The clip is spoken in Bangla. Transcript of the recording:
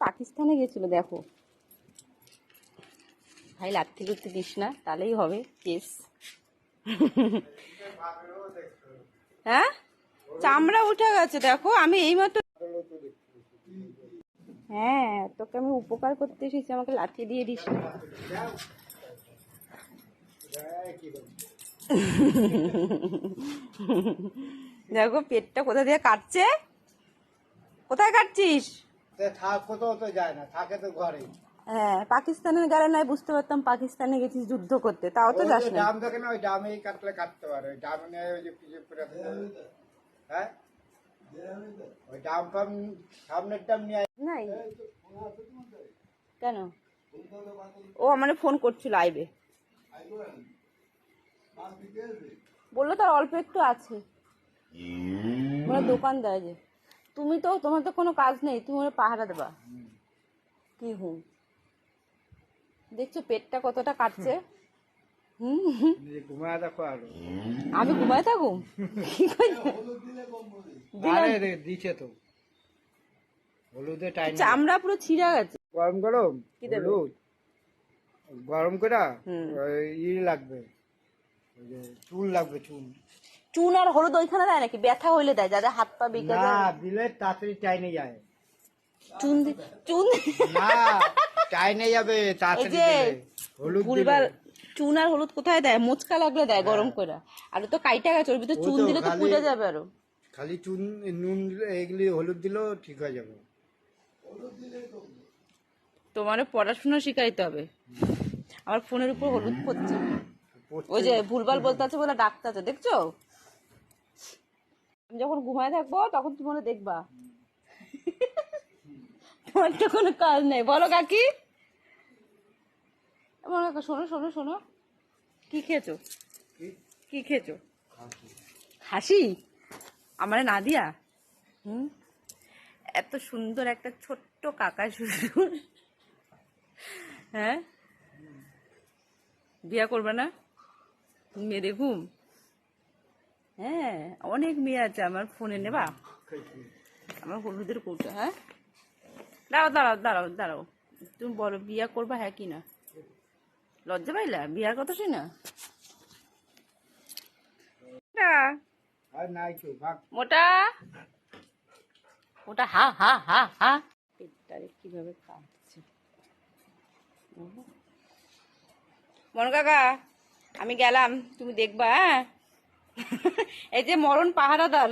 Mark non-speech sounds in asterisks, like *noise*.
পাকিস্তানে গেছিল, দেখো। ভাই, লাত্তি লুত্তি দিস না, তাহলেই হবে, কেস। হ্যাঁ? চামড়া উঠে গেছে, দেখো, আমি এইমাত্র হ্যাঁ তোকে আমি উপকার করতে এসেছি, আমাকে লাথি দিয়ে দিস দেখো, পেটটা কোথা দিয়ে কাটছে? কোথায় কাটছিস? থাক কোথাও তো যায় না থাকে তো ঘরে হ্যাঁ পাকিস্তানের গেলে নয় বুঝতে পারতাম পাকিস্তানে গেছিস যুদ্ধ করতে তাও তো যাস না ডাম থাকে না ওই ডামেই কাটলে কাটতে পারে ওই ডাম নিয়ে ওই যে পিছিয়ে পড়ে থাকে। হ্যাঁ? ওই ডাম ফাম সামনের ডাম নিয়ে নাই। কেন? ও আমার ফোন করছিল আইবে। বলল তার অল্প একটু আছে। মানে দোকান দেয় যে। তুমি তো তোমার তো কোনো কাজ নেই তুমি ওরা পাহারা দেবা। কি হুম? দেখছ পেটটা কতটা কাটছে? আমি ঘুমায় থাকুম কি করছে? আরে রে, দিছে তো। হলুদে টাইম চামড়া পুরো ছিঁড়া গেছে। গরম গরম? কি দেবে? গরম করে ই লাগবে। চুল লাগবে চুল। চুন আর হলুদ ওইখানে দেয় নাকি? ব্যথা হইলে দেয় যাদের হাত পা বেঁকে না যায়। দিলে তাড়াতাড়ি টাইনে যায়। চুন দি- চুন না টাইনে যাবে এই তাড়াতাড়ি যে দিলে। হলুদ ভুলবার দিলে চুন আর হলুদ কোথায় দেয়? মোচকা লাগলে দেয় গরম করে। আর তো কাইটা গেছে ওর ভিতরে চুন তো দিলে তো খালি- ফুটে যাবে আরও। খালি চুন নুন দিলে- এগুলি হলুদ দিলেও ঠিক হয়ে যাবে। তোমার পড়াশোনা শিখাইতে হবে। আমার ফোনের উপর হলুদ পড়ছে। ওই যে ভুলভাল বলতে আছে বলে ডাকতে আছে দেখছ? আমি যখন ঘুমায় থাকব, তখন তুমি মনে দেখবা। তোমার তো কোনো কাজ নেই। বলো কাকি। একটা শোনো শোনো শোনো। কি খেয়েছো? কি খেয়েছো? হাসি আমারে না দিয়া? হুম? এত সুন্দর একটা ছোট্ট কাকা শ্বশুর হ্যাঁ? বিয়া করবে না? মেয়ে দেখুম হ্যাঁ অনেক মেয়ে আছে আমার ফোনে নেবা আমার হলুদের কৌটা হ্যাঁ। দাঁড়াও দাঁড়াও দাঁড়াও দাঁড়াও। তুমি বলো বিয়া করবা হ্যাঁ কি না? লজ্জা পাইলা? বিয়ার কথা শুই না মোটা। ওটা হা হা হা হা। পেটটারে কীভাবে কাটছে মন কাকা, আমি গেলাম, তুমি দেখবা হ্যাঁ? *laughs* এই যে মরণ পাহারাদার।